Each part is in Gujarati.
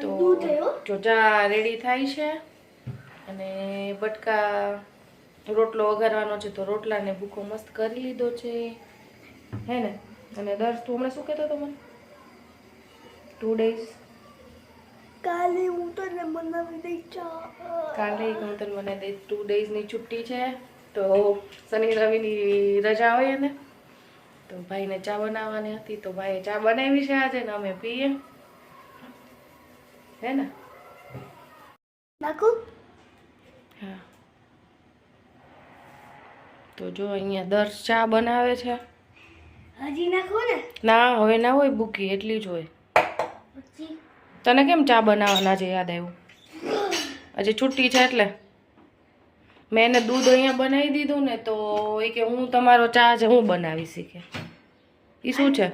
તો જો ચા રેડી થાય છે અને બટકા રોટલો વઘારવાનો છે તો રોટલાને ભૂકો મસ્ત કરી લીધો છે. હે ને? અને દર્શ તું હમણાં શું કહેતો હતો મને? ટુ ડેઝ કાલે હું તને મનાવી દઈ કાલે હું તને મને દે ટુ ડેઝની છુટ્ટી છે તો શનિ રવિની રજા હોય ને તો ભાઈને ચા બનાવવાની હતી તો ભાઈએ ચા બનાવી છે આજે ને અમે પીએ. હે ને? નાખું હા. તો જો અહીંયા દર્શ ચા બનાવે છે. હજી નાખો ને? ના હવે ના હોય બુકી એટલી જ હોય. તને કેમ ચા બનાવવાના છે યાદ આવ્યું? આજે છુટ્ટી છે એટલે. મેં એને દૂધ અહીંયા બનાવી દીધું ને તો એ કે હું તમારો ચા છે હું બનાવી શીખે. એ શું છે?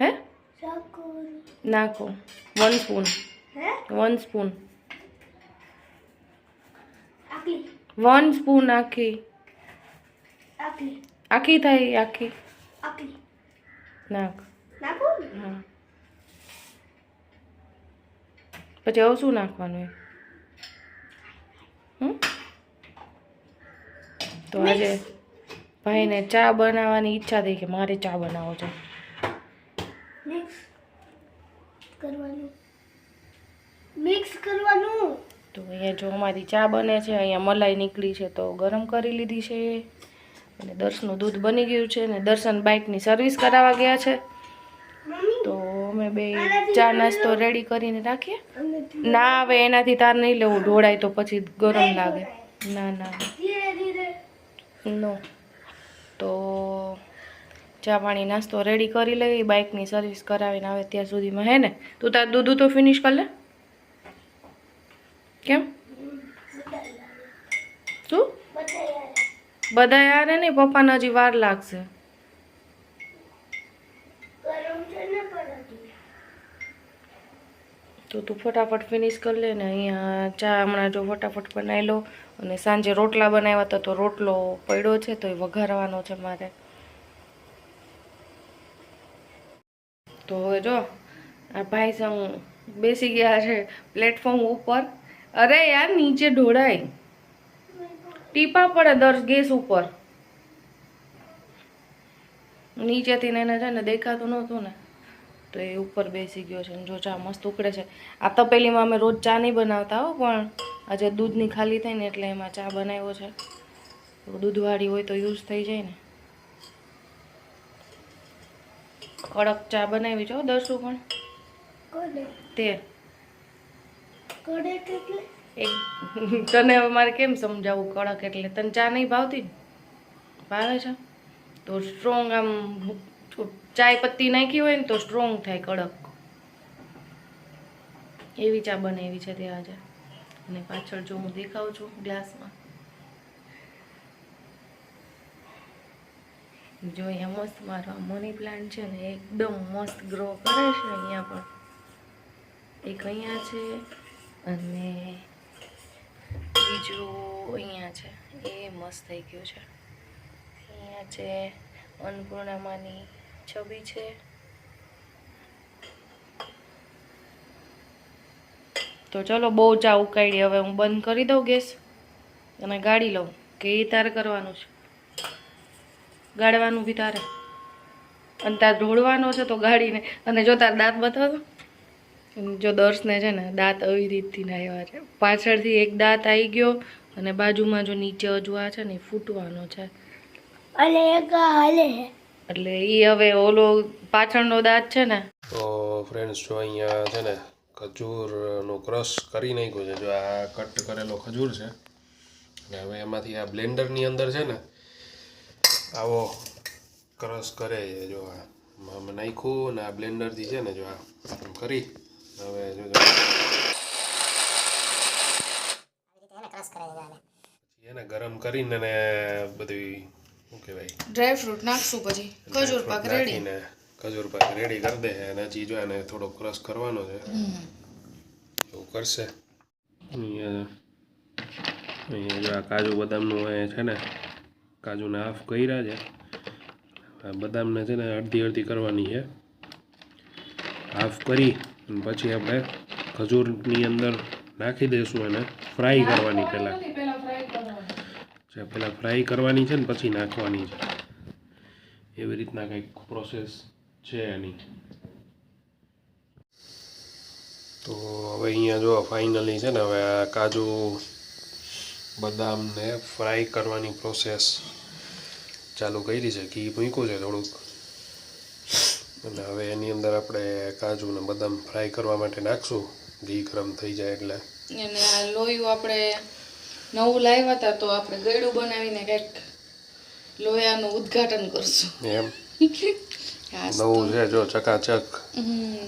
હે? સાકર નાખો વન સ્પૂન હે વન સ્પૂન આકલી વન સ્પૂન આખી આકલી આખી થાય આખી આકલી નાખ નાખું ને હા પછી હવે શું નાખવાનું એ હમ? તો આજે ભાઈને ચા બનાવવાની ઈચ્છા થઈ કે મારે ચા બનાવો છે મિક્સ કરવાનું. મિક્સ કરવાનું. તો અહીંયા જો અમારી ચા બને છે અહીંયા મલાઈ નીકળી છે તો ગરમ કરી લીધી છે. અને દર્શનું દૂધ બની ગયું છે ને દર્શન બાઇકની સર્વિસ કરાવવા ગયા છે. તો અમે બે ચા નાસ્તો રેડી કરીને રાખીએ. ના હવે એનાથી તાર નહીં લેવું ઢોળાય તો પછી ગરમ લાગે. ના ના. નો તો ચા પાણી, નાસ્તો રેડી કરી લેવી બાઇકની સર્વિસ કરાવીને આવે ત્યાં સુધીમાં, હે ને? તું તાર દૂધ તો ફિનિશ કરી લે. કેમ? શું? બધા યારે નહીં, પપ્પાને હજી વાર લાગશે. તો તું ફટાફટ ફિનિશ કરી લે ને, અહીંયા ચા હમણાં જો ફટાફટ બનાવી લો અને સાંજે રોટલા બનાવ્યા હતા, તો રોટલો પડ્યો છે, તો એ વઘારવાનો છે મારે. તો જો, આ ભાઈ સંગ બેસી ગયા છે પ્લેટફોર્મ ઉપર. અરે યાર, નીચે ઢોળાય. ટીપા પડે દર ગેસ ઉપર. નીચેથી એને છે ને દેખાતું નહોતું ને, તો એ ઉપર બેસી ગયો છે જો ચા મસ્ત ઉકળે છે. આ તપેલીમાં અમે રોજ ચા નહીં બનાવતા હો, પણ આજે દૂધની ખાલી થઈ ને એટલે એમાં ચા બનાવ્યો છે. દૂધવાળી હોય તો યુઝ થઈ જાય ને. કડક ચા બનાવી છો દસું પણ. તે એક તને મારે કેમ સમજાવવું કડક એટલે? તને ચા નહીં ભાવતી ને? ભાવે છે? તો સ્ટ્રોંગ આમ ચાય પત્તી નાખી હોય ને તો સ્ટ્રોંગ થાય કડક. એવી ચા બનાવી છે તે આજે. અને પાછળ જો હું દેખાઉં છું ગ્લાસમાં. જો અહીંયા મસ્ત મારો મની પ્લાન્ટ છે ને, એકદમ મસ્ત ગ્રો કરે છે અહીંયા પણ. એક અહીંયા છે અને બીજું અહીંયા છે. એ મસ્ત થઈ ગયું છે. અહીંયા છે અન્નપૂર્ણામાની છબી છે. તો ચલો બહુ ચા ઉકાળી, હવે હું બંધ કરી દઉં ગેસ અને ગાડી લઉં, કે એ તાર કરવાનું છે. ગાળવાનું બી તારે. અને તાર ઢોળવાનો છે તો ગાળીને. અને જો તાર દાંત બતાવો જો દર્શને છે ને દાંત આવી રીતથી ના આવ્યા છે. પાછળથી એક દાંત આવી ગયો અને બાજુમાં જો નીચે અજવા છે ને એ ફૂટવાનો છે. એટલે એ હવે ઓલો પાછળનો દાંત છે ને. તો ફ્રેન્ડ્સ જો અહીંયા છે ને ખજૂરનો ક્રશ કરી નાખ્યો છે. જો આ કટ કરેલો ખજૂર છે. અને હવે એમાંથી આ બ્લેન્ડરની અંદર છે ને આવો ક્રશ કરે છે જો આ આમાં નાખ્યું ને આ બ્લેન્ડરથી છે ને જો આ કરી. હવે જો એને ગરમ કરીને ને બધી શું કહેવાય? ડ્રાય ફ્રૂટ નાખશું પછી. ખજૂર પાક રેડી ને ખજૂર પાક રેડી કરી દે અને હજી જો એને થોડો ક્રશ કરવાનો છે. એવું કરશે. અહીંયા અહીંયા જો આ કાજુ બદામનું છે ને કાજુને હાફ કર્યા છે. આ બદામને છે ને અડધી અડધી કરવાની છે. હાફ કરી અને પછી આપણે ખજૂરની અંદર નાખી દઈશું અને ફ્રાય કરવાની પહેલાં. જે પહેલાં ફ્રાય કરવાની છે ને પછી નાખવાની છે. એવી રીતના કંઈક પ્રોસેસ છે એની. તો હવે અહીંયા જો ફાઇનલી છે ને હવે આ કાજુ બદામને ફ્રાય કરવાની પ્રોસેસ ચાલુ કરી છે. ઘી મૂક્યું છે થોડુંક. અને હવે એની અંદર આપણે કાજુ ને બદામ ફ્રાય કરવા માટે નાખશું. ઘી ગરમ થઈ જાય એટલે. અને આ લોયું આપણે નવું લાવ્યા હતા તો આપણે ગળ્યું બનાવીને કંઈક લોયાનું ઉદ્ઘાટન કરશું. એમ. નવું છે જો ચકાચક.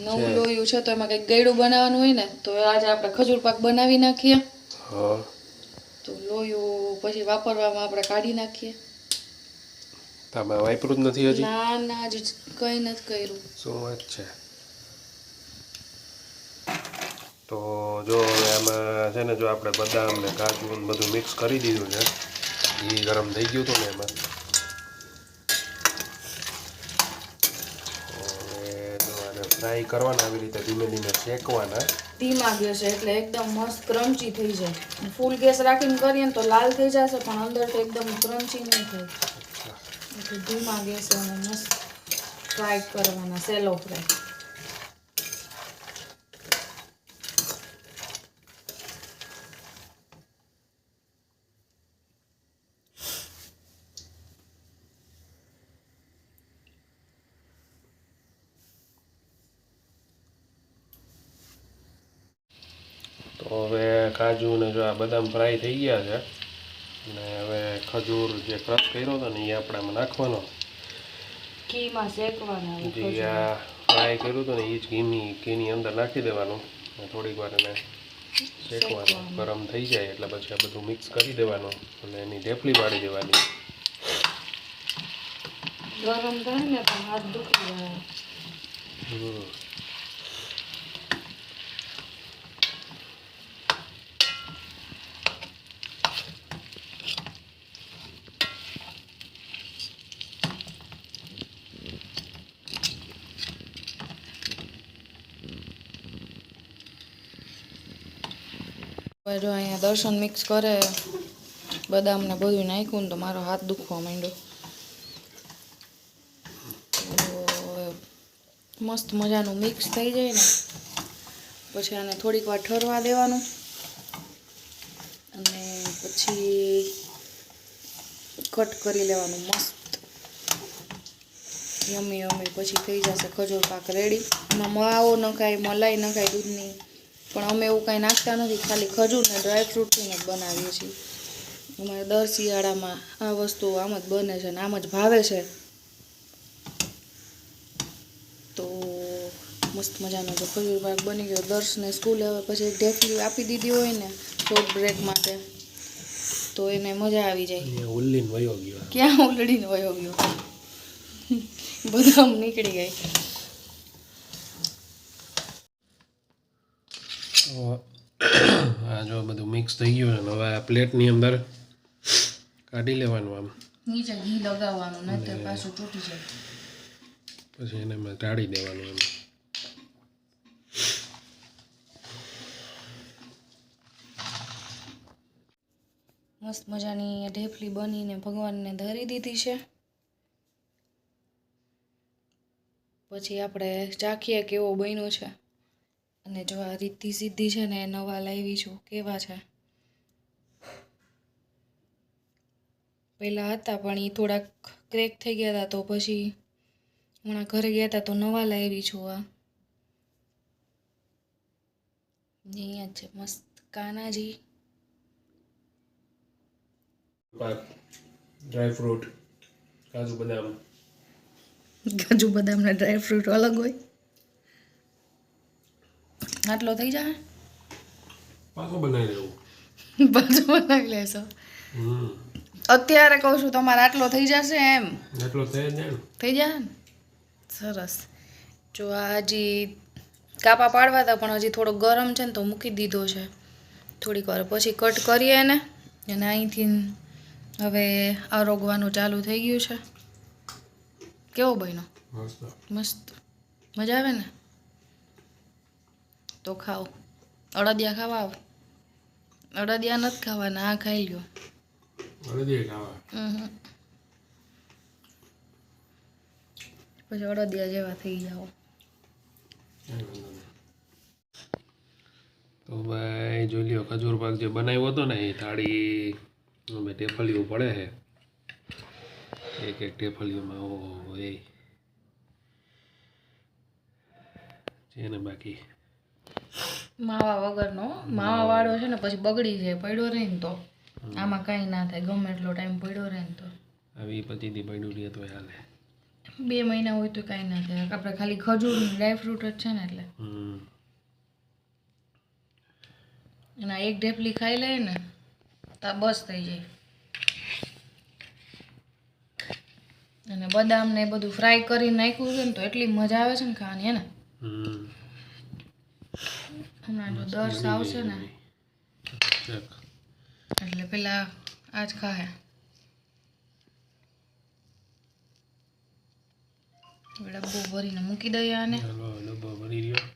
નવું લોયું છે તો એમાં કંઈક ગળ્યું બનાવવાનું હોય ને તો આજે આપણે ખજૂર પાક બનાવી નાખીએ. હા. તો લોયું પછી વાપરવામાં આપણે કાઢી નાખીએ. તમે વાપરું જ નથી હજી? ના ના હજી કંઈ નથી કર્યું. શું વાત છે? તો જો હવે આમાં છે ને જો આપણે બદામ ને કાજુ ને બધું મિક્સ કરી દીધું છે ઘી ગરમ થઈ ગયું હતું ને એમાં હવે જો આને ફ્રાય કરવાના આવી રીતે ધીમે ધીમે શેકવાના. ધીમા ગેસ એટલે એકદમ મસ્ત ક્રન્ચી થઈ જાય. ફૂલ ગેસ રાખીને કરીએ ને તો લાલ થઈ જશે પણ અંદર તો એકદમ ક્રન્ચી નહીં થાય. એટલે ધીમા ગેસ અને મસ્ત ફ્રાય કરવાના સેલો ફ્રાય તો હવે કાજુ ને જો આ બદામ ફ્રાય થઈ ગયા છે. અને હવે ખજૂર જે ક્રશ કર્યો હતો ને એ આપણે આમાં નાખવાનો. ઘીમાં શેકવાના જે આ ફ્રાય કર્યું હતું ને એ જ ઘીની ઘીની અંદર નાખી દેવાનું. થોડીક વાર એને શેકવાનું. ગરમ થઈ જાય એટલે પછી આ બધું મિક્સ કરી દેવાનું અને એની ઢેફલી પાડી દેવાની. ગરમ થાય ને તો હાથ દુખી જાય. હવે જો અહીંયા દર્શન મિક્સ કરે બધા ને બધું નાખ્યું ને તો મારો હાથ દુખવા માંડ્યો. મસ્ત મજાનું મિક્સ થઈ જાય ને. પછી આને થોડીક વાર ઠરવા દેવાનું. અને પછી કટ કરી લેવાનું મસ્ત. યમી યમી, પછી થઈ જશે ખજૂર પાક રેડી એમાં માવો નખાય, મલાઈ નખાય દૂધની. પણ અમે એવું કાંઈ નાખતા નથી ખાલી ખજૂર ને ડ્રાયફ્રૂટથી જ બનાવીએ છીએ. અમારે દર શિયાળામાં આ વસ્તુ આમ જ બને છે ને આમ જ ભાવે છે. તો મસ્ત મજાનો જો ખજૂર પાક બની ગયો. દર્શને સ્કૂલે હવે પછી એક ઢેફલી આપી દીધી હોય ને શોર્ટ બ્રેક માટે તો એને મજા આવી જાય. ઉલ્લીન વયો ગયો. ક્યાં ઉલડીને વયો ગયો? બધા નીકળી ગઈ. આ જો બધું મિક્સ થઈ ગયું છે ને હવે આ પ્લેટની અંદર કાઢી લેવાનું આમ. નીચે ઘી લગાવવાનું નહીતર પાછું તૂટી જાય. પછી એને મેં ઢાળી દેવાનું એમ. મસ્ત મજાની ઢેફલી બનીને ભગવાનને ધરી દીધી છે. પછી આપણે ચાખીએ કેવો બન્યો છે. અને જો આ રીતિ સીધી છે ને એ નવા લાવી છું કેવા છે? પહેલાં હતા પણ એ થોડાક ક્રેક થઈ ગયા હતા તો પછી હમણાં ઘરે ગયા હતા તો નવા લાવી છું આ. અહીંયા છે મસ્ત કાનાજી. પાક ડ્રાય ફ્રૂટ કાજુ બદામ. કાજુ બદામના ડ્રાય ફ્રૂટ અલગ હોય. આટલો થઈ જાય પાછો બનાવી દેવું પાછો બનાવી લેશો? અત્યારે કહું છું તમારે આટલો થઈ જશે એમ. આટલો થઈ જાય થઈ જાય ને? સરસ. જો આ હજી કાપા પાડવા હતા પણ હજી થોડો ગરમ છે ને તો મૂકી દીધો છે. થોડીક વાર પછી કટ કરીએ ને અને અહીંથી હવે આરોગવાનું ચાલુ થઈ ગયું છે. કેવો બન્યો? મસ્ત. મજા આવે ને? તો ખાઓ. અડદિયા ખાવા આવો? અડદિયા નથી ખાવાના આ ખાઈ લ્યો. પછી અડદિયા જેવા થઈ જાઓ. તો ભાઈ જોઈ લ્યો ખજૂર પાક જે બનાવ્યો હતો ને એ થાળી અમે ટેફલીઓ પડે છે. એક એક ટેફલીઓમાં ઓહો એ. છે ને બાકી? માવા વગરનો. માવા વાળો છે ને પછી બગડી જાય પડ્યો રહે ને તો. આમાં કાંઈ ના થાય ગમે એટલો ટાઈમ પડ્યો રહે ને તો. આવી પચીથી પડ્યું રહે તો હાલે. બે મહિના હોય તો કાંઈ ના થાય. આપણે ખાલી ખજૂર ડ્રાય ફ્રૂટ જ છે ને એટલે. એના એક ઢેપલી ખાઈ લે ને તો બસ થઈ જાય. અને બદામ ને બધું ફ્રાય કરી નાખ્યું છે ને તો એટલી મજા આવે છે ને ખાવાની હે ને? હમણાં જો દર્શ આવશે ને. ચક. એટલે પેલા આજ ખાહે. ડબ્બો ભરીને મૂકી દઈએ આને. ડબ્બો ભરી રહ્યો.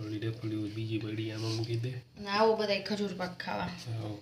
ઓલી ટેફલીઓ બીજી પડી આમાં મૂકી દે. આવો બધા ખજૂર પાક ખાવા. હાવ.